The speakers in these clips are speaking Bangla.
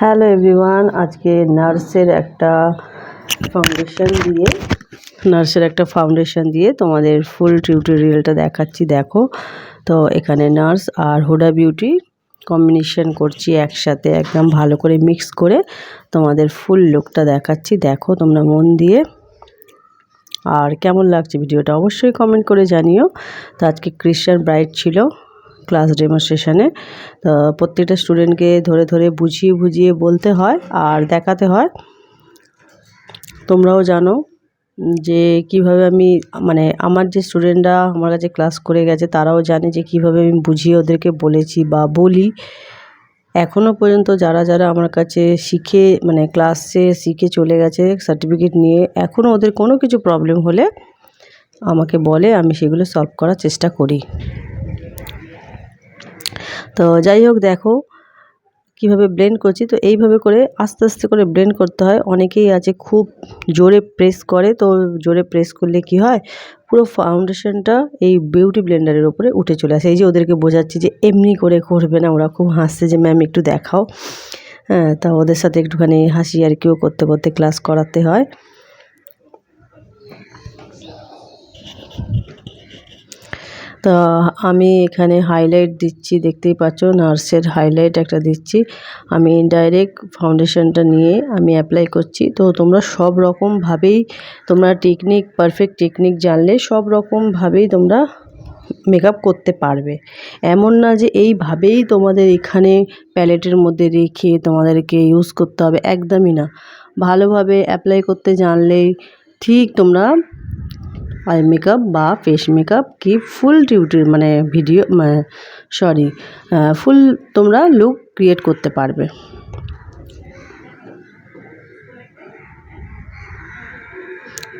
হ্যালো এভরিওয়ান, আজকে নার্সের একটা ফাউন্ডেশন দিয়ে, নার্সের একটা ফাউন্ডেশন দিয়ে তোমাদের ফুল টিউটোরিয়ালটা দেখাচ্ছি, দেখো। তো এখানে নার্স আর হুডা বিউটি কম্বিনেশন করছি একসাথে, একদম ভালো করে মিক্স করে তোমাদের ফুল লুকটা দেখাচ্ছি, দেখো তোমরা মন দিয়ে। আর কেমন লাগছে ভিডিওটা অবশ্যই কমেন্ট করে জানিও। তো আজকে ক্রিশ্চান ব্রাইড ছিল ক্লাস ডেমনস্ট্রেশনে তো প্রত্যেকটা স্টুডেন্টকে ধরে ধরে বুঝিয়ে বুঝিয়ে বলতে হয় আর দেখাতে হয়। তোমরাও জানো যে কীভাবে আমি মানে আমার যে স্টুডেন্টরা আমার কাছে ক্লাস করে গেছে, তারাও জানে যে কীভাবে আমি বুঝিয়ে ওদেরকে বলেছি বা বলি। এখনও পর্যন্ত যারা যারা আমার কাছে শিখে মানে ক্লাসে শিখে চলে গেছে সার্টিফিকেট নিয়ে এখনও ওদের কোনো কিছু প্রবলেম হলে আমাকে বলে, আমি সেগুলো সলভ করার চেষ্টা করি। তো যাই হোক, দেখো কীভাবে ব্লেন্ড করছি। তো এইভাবে করে আস্তে আস্তে করে ব্লেন্ড করতে হয়। অনেকেই আছে খুব জোরে প্রেস করে। তো জোরে প্রেস করলে কি হয়? পুরো ফাউন্ডেশনটা এই বিউটি ব্লেন্ডারের ওপরে উঠে চলে আসে। এই যে ওদেরকে বোঝাচ্ছি যে এমনি করে করবে না, ওরা খুব হাসছে যে ম্যাম একটু দেখাও। হ্যাঁ তা ওদের সাথে একটুখানি হাসি আর কিও করতে করতে ক্লাস করাতে হয়। তো আমি এখানে হাইলাইট দিচ্ছি, দেখতেই পাচ্ছ নার্সের হাইলাইট একটা দিচ্ছি। আমি ডাইরেক্ট ফাউন্ডেশনটা নিয়ে আমি অ্যাপ্লাই করছি। তো তোমরা সব রকমভাবেই তোমরা টেকনিক পারফেক্ট টেকনিক জানলে সব রকমভাবেই তোমরা মেকআপ করতে পারবে। এমন না যে এইভাবেই তোমাদের এখানে প্যালেটের মধ্যে রেখে তোমাদেরকে ইউজ করতে হবে, একদমই না। ভালোভাবে অ্যাপ্লাই করতে জানলেই ঠিক তোমরা আই মেকআপ বা ফেস মেকআপ কি ফুল টিউটি মানে ভিডিও সরি ফুল তোমরা লুক ক্রিয়েট করতে পারবে।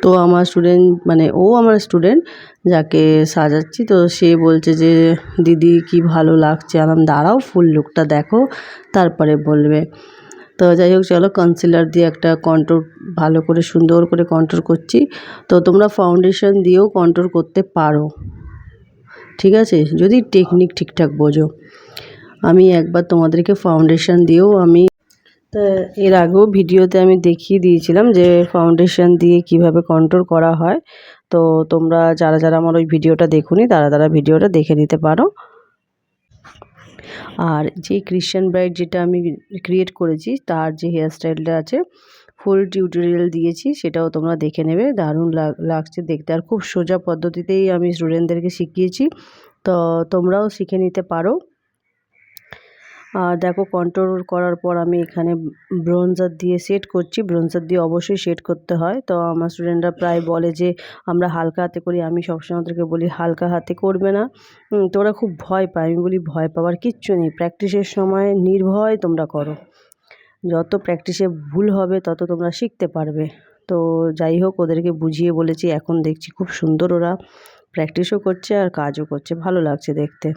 তো আমার স্টুডেন্ট মানে ও আমার স্টুডেন্ট যাকে সাজাচ্ছি, তো সে বলছে যে, দিদি কি ভালো লাগছে আলাম দাঁড়াও ফুল লুকটা দেখো। তারপরে বলবে তো যাই হোক, চলো কনসিলার দিয়ে একটা কন্ট্রোল ভালো করে, সুন্দর করে কন্ট্রোল করছি। তো তোমরা ফাউন্ডেশন দিয়েও কন্ট্রোল করতে পারো। ঠিক আছে? যদি টেকনিক ঠিকঠাক বোঝো। আমি একবার তোমাদেরকে ফাউন্ডেশন দিয়েও আমি, তা এর আগেও ভিডিওতে আমি দেখিয়ে দিয়েছিলাম যে ফাউন্ডেশন দিয়ে কীভাবে কন্ট্রোল করা হয়। তো তোমরা যারা যারা আমার ওই ভিডিওটা দেখুনি, তারা তারা ভিডিওটা দেখে নিতে পারো। আর যে ক্রিশ্চান ব্রাইড যেটা আমি ক্রিয়েট করেছি, তার যে হেয়ারস্টাইলটা আছে ফুল টিউটোরিয়াল দিয়েছি, সেটাও তোমরা দেখে নেবে। দারুণ লাগছে দেখতে। আর খুব সোজা পদ্ধতিতেই আমি স্টুডেন্টদেরকে শিখিয়েছি। তো তোমরাও শিখে নিতে পারো। দেখো কন্ট্রোল করার পর আমি এখানে ব্রোঞ্জার দিয়ে সেট করছি। ব্রোঞ্জার দিয়ে অবশ্যই সেট করতে হয়। তো আমার স্টুডেন্টরা প্রায় বলে যে, আমরা হালকা হাতে করি। আমি সবসময় ওদেরকে বলি, হালকা হাতে করবে না। তোরা খুব ভয় পায়। আমি বলি, ভয় পাওয়ার কিচ্ছু নেই। প্র্যাকটিসের সময় নির্ভয় তোমরা করো। যত প্র্যাকটিসে ভুল হবে, তত তোমরা শিখতে পারবে। তো যাই হোক, ওদেরকে বুঝিয়ে বলেছি, এখন দেখছি খুব সুন্দর ওরা। প্র্যাকটিসও করছে আর কাজও করছে। ভালো লাগছে দেখতে।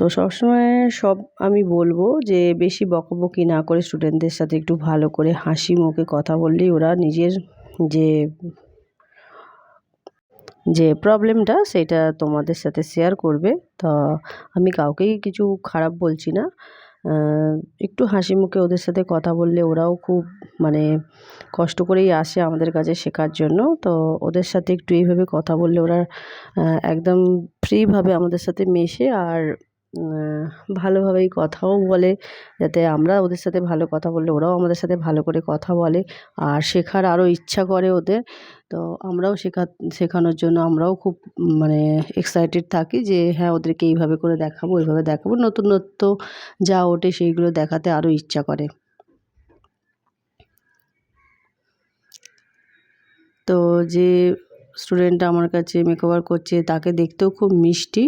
তো সবসময় সব আমি বলব যে বেশি বকবকি না করে স্টুডেন্টদের সাথে একটু ভালো করে হাসি মুখে কথা বললেই ওরা নিজের যে যে প্রবলেমটা সেটা তোমাদের সাথে শেয়ার করবে। তা আমি কাউকেই কিছু খারাপ বলছি না। একটু হাসি মুখে ওদের সাথে কথা বললে ওরাও খুব মানে কষ্ট করেই আসে আমাদের কাছে শেখার জন্য। তো ওদের সাথে একটু এইভাবে কথা বললে ওরা একদম ফ্রিভাবে আমাদের সাথে মেশে আর ভালোভাবেই কথাও বলে, যাতে আমরা ওদের সাথে ভালো কথা বললে ওরাও আমাদের সাথে ভালো করে কথা বলে আর শেখার আরও ইচ্ছা করে ওদের। তো আমরাও শেখা, শেখানোর জন্য আমরাও খুব মানে এক্সাইটেড থাকি যে হ্যাঁ ওদেরকে এইভাবে করে দেখাবো এইভাবে দেখাবো। নতুনত্ব যা ওঠে সেইগুলো দেখাতে আরও ইচ্ছা করে। তো যে স্টুডেন্টটা আমার কাছে মেকওভার করছে, তাকে দেখতেও খুব মিষ্টি,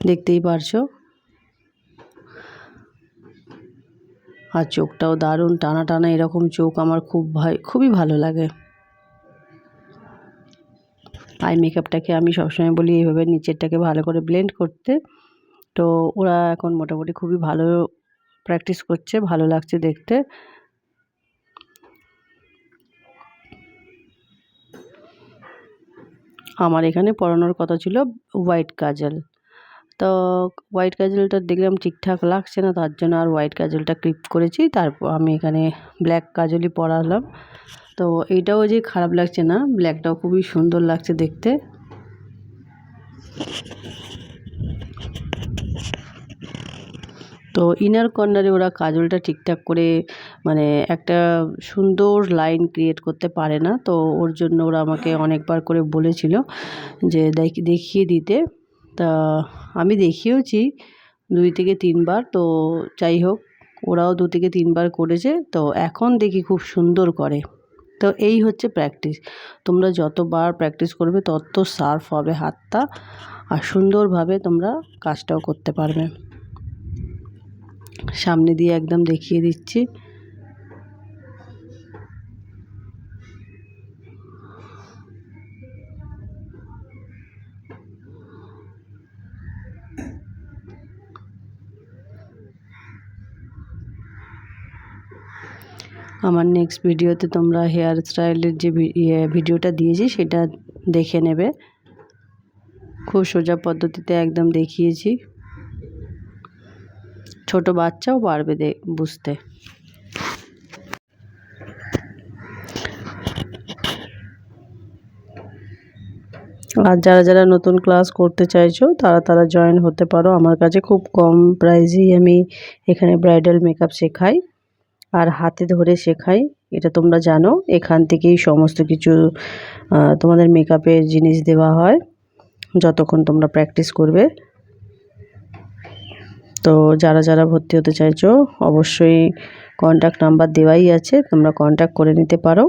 দেখতেই পারছ। আর চোখটাও দারুণ টানা টানা এরকম চোখ আমার খুব ভাই, খুবই ভালো লাগে। আই মেকআপটাকে আমি সবসময় বলি এইভাবে নিচেরটাকে ভালো করে ব্লেন্ড করতে। তো ওরা এখন মোটামুটি খুবই ভালো প্র্যাকটিস করছে, ভালো লাগছে দেখতে। আমার এখানে পড়ানোর কথা ছিল হোয়াইট কাজল। তো হোয়াইট কাজলটা দেখলাম ঠিকঠাক লাগছে না, তার জন্য আর হোয়াইট কাজলটা ক্লিপ করেছি। তারপর আমি এখানে ব্ল্যাক কাজলই পরালাম। তো এইটাও যে খারাপ লাগছে না ব্ল্যাকটাও খুবই সুন্দর লাগছে দেখতে। তো ইনার কর্নারে ওরা কাজলটা ঠিকঠাক করে মানে একটা সুন্দর লাইন ক্রিয়েট করতে পারে না। তো ওর জন্য ওরা আমাকে অনেকবার করে বলেছিল যে দেখিয়ে দিতে। তা আমি দেখিয়েওছি দুই থেকে তিনবার, তো যাই হোক, ওরাও দু থেকে তিনবার করেছে, তো এখন দেখি খুব সুন্দর করে। তো এই হচ্ছে প্র্যাকটিস তোমরা যতবার প্র্যাকটিস করবে, তত সার্ফ হবে হাতটা, আর সুন্দরভাবে তোমরা কাজটাও করতে পারবে। সামনে দিয়ে একদম দেখিয়ে দিচ্ছি। আমার নেক্সট ভিডিওতে তোমরা হেয়ার স্টাইলের যে ইয়ে ভিডিওটা দিয়েছি, সেটা দেখে নেবে। খুব সোজা পদ্ধতিতে একদম দেখিয়েছি। ছোট বাচ্চাও পারবে বুঝতে। আর যারা যারা নতুন ক্লাস করতে চাইছো, তারা তারা জয়েন হতে পারো। আমার কাছে খুব কম প্রাইজেই আমি এখানে ব্রাইডাল মেকআপ শেখাই আর হাতে ধরে শেখাই, এটা তোমরা জানো। এখান থেকেই সমস্ত কিছু তোমাদের মেকআপের জিনিস দেওয়া হয় যতক্ষণ তোমরা প্র্যাকটিস করবে। তো যারা যারা ভর্তি হতে চাইছো, অবশ্যই কন্ট্যাক্ট নাম্বার দেওয়াই আছে, তোমরা কন্ট্যাক্ট করে নিতে পারো।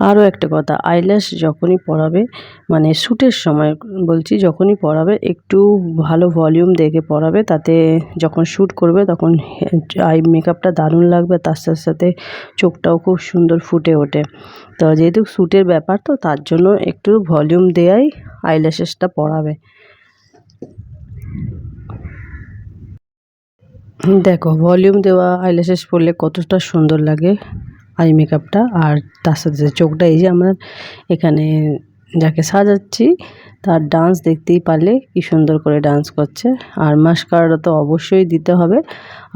আরও একটা কথা, আইল্যাশ যখনই পড়াবে মানে শ্যুটের সময় বলছি যখনই পরাবে একটু ভালো ভলিউম দেখে পড়াবে, তাতে যখন শ্যুট করবে তখন আই মেকআপটা দারুণ লাগবে, তার সাথে সাথে চোখটাও খুব সুন্দর ফুটে ওঠে। তো যেহেতু শ্যুটের ব্যাপার, তো তার জন্য একটু ভলিউম দেয়াই আইল্যাশেসটা পড়াবে। দেখো, ভলিউম দেওয়া আইল্যাশেস পরলে কতটা সুন্দর লাগে। আই মেকআপটা আর তার সাথে সাথে চোখটা, এই যে আমার এখানে যাকে সাজাচ্ছি, তার ডান্স দেখতেই পারলে কি সুন্দর করে ডান্স করছে। আর মাস্কারা তো অবশ্যই দিতে হবে।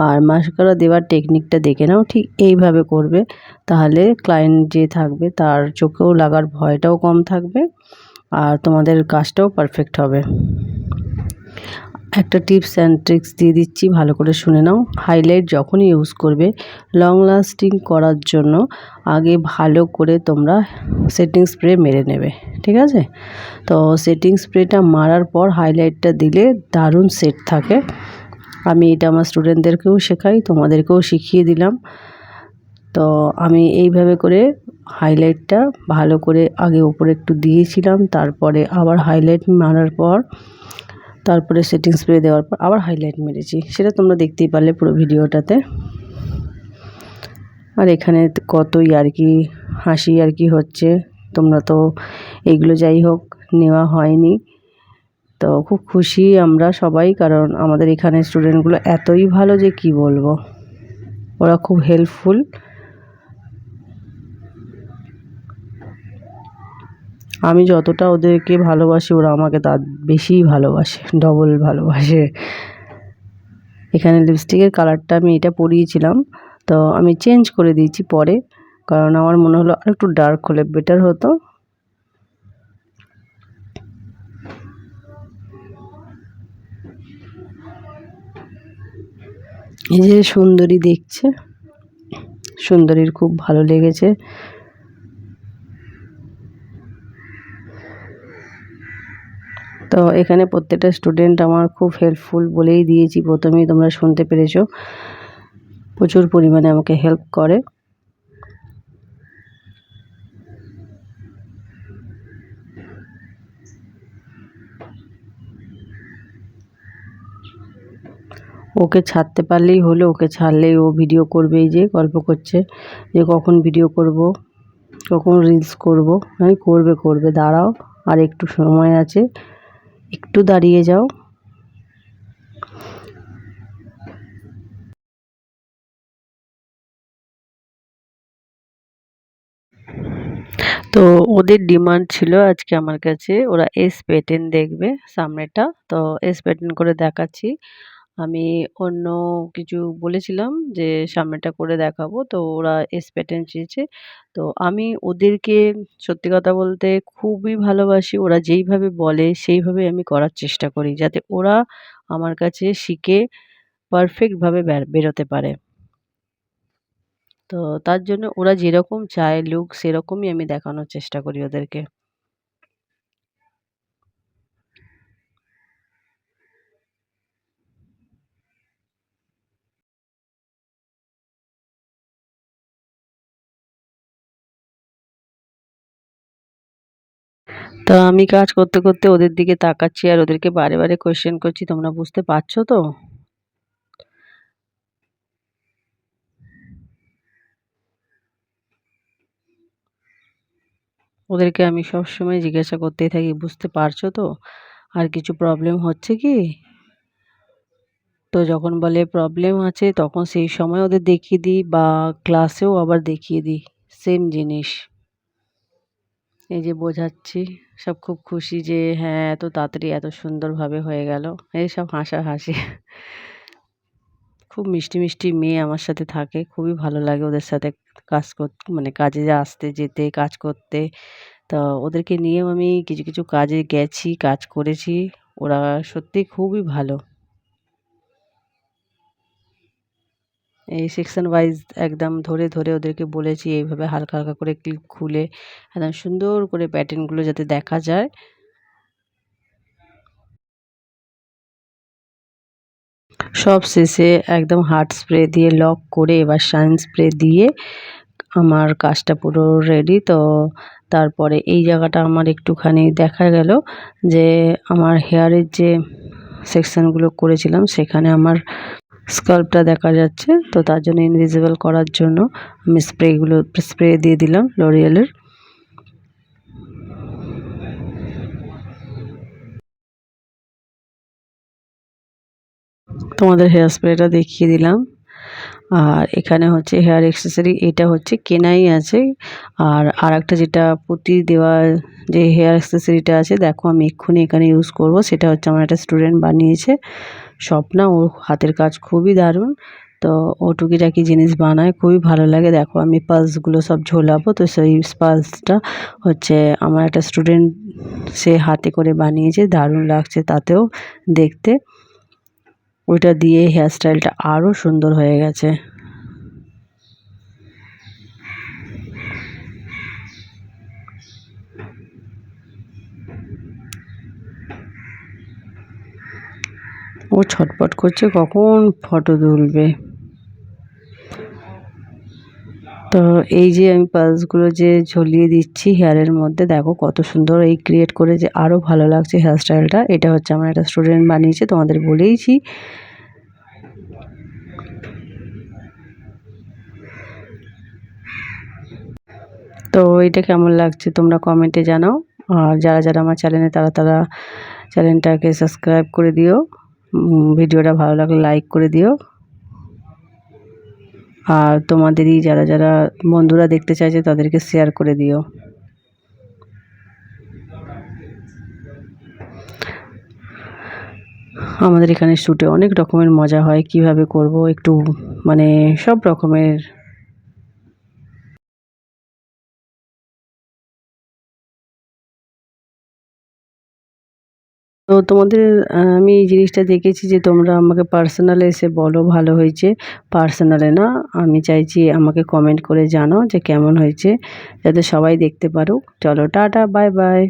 আর মাস্কারা দেওয়ার টেকনিকটা দেখে নাও, ঠিক এইভাবে করবে। তাহলে ক্লায়েন্ট যে থাকবে, তার চোখেও লাগার ভয়টাও কম থাকবে। আর তোমাদের কাজটাও পারফেক্ট হবে। একটা টিপস অ্যান্ড ট্রিক্স দিয়ে দিচ্ছি, ভালো করে শুনে নাও। হাইলাইট যখনই ইউজ করবে, লং লাস্টিং করার জন্য আগে ভালো করে তোমরা সেটিং স্প্রে মেরে নেবে, ঠিক আছে? তো সেটিং স্প্রেটা মারার পর হাইলাইটটা দিলে দারুণ সেট থাকে। আমি এটা আমার স্টুডেন্টদেরকেও শেখাই, তোমাদেরকেও শিখিয়ে দিলাম। তো আমি এইভাবে করে হাইলাইটটা ভালো করে আগে ওপরে একটু দিয়েছিলাম, তারপরে আবার হাইলাইট মারার পর তারপরে সেটিং স্প্রে দেওয়ার পর আবার হাইলাইট মেরেছি। সেটা তোমরা দেখতেই পারলে পুরো ভিডিওটাতে। আর এখানে কতই আর কি হাসি আর কি হচ্ছে, তোমরা তো এগুলো যাই হোক, নেওয়া হয়নি। তো খুব খুশি আমরা সবাই, কারণ আমাদের এখানে স্টুডেন্টগুলো এতই ভালো যে কি বলব। ওরা খুব হেল্পফুল আমি যতটা ওদেরকে ভালোবাসি, ওরা আমাকে তার বেশিই ভালোবাসে ডবল ভালোবাসে। এখানে লিপস্টিকের কালারটা আমি এটা পরিয়েছিলাম, তো আমি চেঞ্জ করে দিয়েছি পরে, কারণ আমার মনে হলো আর একটু ডার্ক হলে বেটার হতো। এই যে সুন্দরী দেখছে, সুন্দরীর খুব ভালো লেগেছে। তো এখানে প্রত্যেকটা স্টুডেন্ট আমার খুব হেল্পফুল বলেই দিয়েছি। প্রথমেই তোমরা শুনতে পেরেছ। প্রচুর পরিমাণে আমাকে হেল্প করে। ওকে ছাড়তে পারলেই হলো, ওকে ছাড়লেই ও ভিডিও করবেই যে, গল্প করছে যে কখন ভিডিও করব, কখন রিলস করব হ্যাঁ করবে করবে। দাঁড়াও, আর একটু সময় আছে। একটু দাঁড়িয়ে যাও। তো ওদের ডিমান্ড ছিল আজকে আমার কাছে, ওরা এস প্যাটার্ন দেখবে সামনেটা, তো এস প্যাটার্ন করে দেখাচ্ছি। আমি অন্য কিছু বলেছিলাম যে সামনেটা করে দেখাবো। তো ওরা এস প্যাটার্ন চেয়েছে তো আমি ওদেরকে সত্যি কথা বলতে খুবই ভালোবাসি। ওরা যেইভাবে বলে সেইভাবে আমি করার চেষ্টা করি। যাতে ওরা আমার কাছে শিখে পারফেক্টভাবে বেরোতে পারে। তো তার জন্য ওরা যেরকম চায় লুক সেরকমই আমি দেখানোর চেষ্টা করি ওদেরকে। তো আমি কাজ করতে করতে ওদের দিকে তাকাচ্ছি আর ওদেরকে বারে বারে কোয়েশ্চেন করছি, তোমরা বুঝতে পারছ তো? ওদেরকে আমি সবসময় জিজ্ঞাসা করতেই থাকি, বুঝতে পারছ তো? আর কিছু প্রবলেম হচ্ছে কি? তো যখন বলে প্রবলেম আছে, তখন সেই সময় ওদের দেখিয়ে দিই বা ক্লাসেও আবার দেখিয়ে দিই সেম জিনিস। এই যে বোঝাচ্ছি, সব খুব খুশি যে হ্যাঁ এত তাড়াতাড়ি এত সুন্দরভাবে হয়ে গেল। এই সব হাসাহাসি। খুব মিষ্টি মিষ্টি মেয়ে আমার সাথে থাকে, খুবই ভালো লাগে ওদের সাথে কাজ করতে মানে কাজে আসতে, যেতে, কাজ করতে। তো ওদেরকে নিয়েও আমি কিছু কিছু কাজে গেছি, কাজ করেছি। ওরা সত্যি খুবই ভালো। এই সেকশন ওয়াইজ একদম ধরে ধরে ওদেরকে বলেছি এইভাবে হালকা হালকা করে ক্লিপ খুলে একদম সুন্দর করে প্যাটার্নগুলো যাতে দেখা যায়। সব শেষে একদম হার্ড স্প্রে দিয়ে লক করে এবার শাইন স্প্রে দিয়ে আমার কাজটা পুরো রেডি তো তারপরে এই জায়গাটা আমার একটুখানি দেখা গেল যে আমার হেয়ারের যে সেকশানগুলো করেছিলাম সেখানে আমার স্কাল্পটা দেখা যাচ্ছে। তো তার জন্য ইনভিজিবল করার জন্য আমি স্প্রেগুলো, স্প্রে দিয়ে দিলাম লরিয়ালের তোমাদের হেয়ার স্প্রেটা দেখিয়ে দিলাম। আর এখানে হচ্ছে হেয়ার অ্যাক্সেসরি এটা হচ্ছে কেনাই আছে। আর আর একটা যেটা পুঁতি দেওয়া, যে হেয়ার অ্যাক্সেসরিটা আছে, দেখো আমি এক্ষুনি এখানে ইউজ করব। সেটা হচ্ছে আমার একটা স্টুডেন্ট বানিয়েছে। স্বপ্না, ওর হাতের কাজ খুবই দারুণ। তো ও টুকিটাকি জিনিস বানায়, খুবই ভালো লাগে। দেখো, আমি পার্সগুলো সব ঝোলাবো, তো সেই পার্সটা হচ্ছে আমার একটা স্টুডেন্ট সে হাতে করে বানিয়েছে, দারুণ লাগছে তাতেও দেখতে। ওইটা দিয়ে হেয়ারস্টাইলটা আরও সুন্দর হয়ে গেছে। ও ছটপট করছে, কখন ফটো তুলবে? তো এই যে আমি পালসগুলো যে ঝুলিয়ে দিচ্ছি হেয়ারের মধ্যে, দেখো কত সুন্দর এই ক্রিয়েট করে যে আরও ভালো লাগছে হেয়ারস্টাইলটা এটা হচ্ছে আমার একটা স্টুডেন্ট বানিয়েছে, তোমাদের বলেইছি। তো এটা কেমন লাগছে তোমরা কমেন্টে জানাও। আর যারা যারা আমার চ্যানেলে তারা তারা চ্যানেলটাকে সাবস্ক্রাইব করে দিও। ভিডিওটা ভালো লাগলে লাইক করে দিও। আর তোমাদেরই যারা যারা বন্ধুরা দেখতে চাইছে তাদেরকে শেয়ার করে দিও। আমাদের এখানে শ্যুটে অনেক রকমের মজা হয়, কীভাবে করব, একটু মানে সব রকমের তো তোমাদের আমি এই জিনিসটা দেখেছি যে তোমরা আমাকে পার্সোনালে এসে বলো ভালো হয়েছে। পার্সোনালে না, আমি চাইছি আমাকে কমেন্ট করে জানো যে কেমন হয়েছে, যাতে সবাই দেখতে পারুক। চলো, টাটা বাই বাই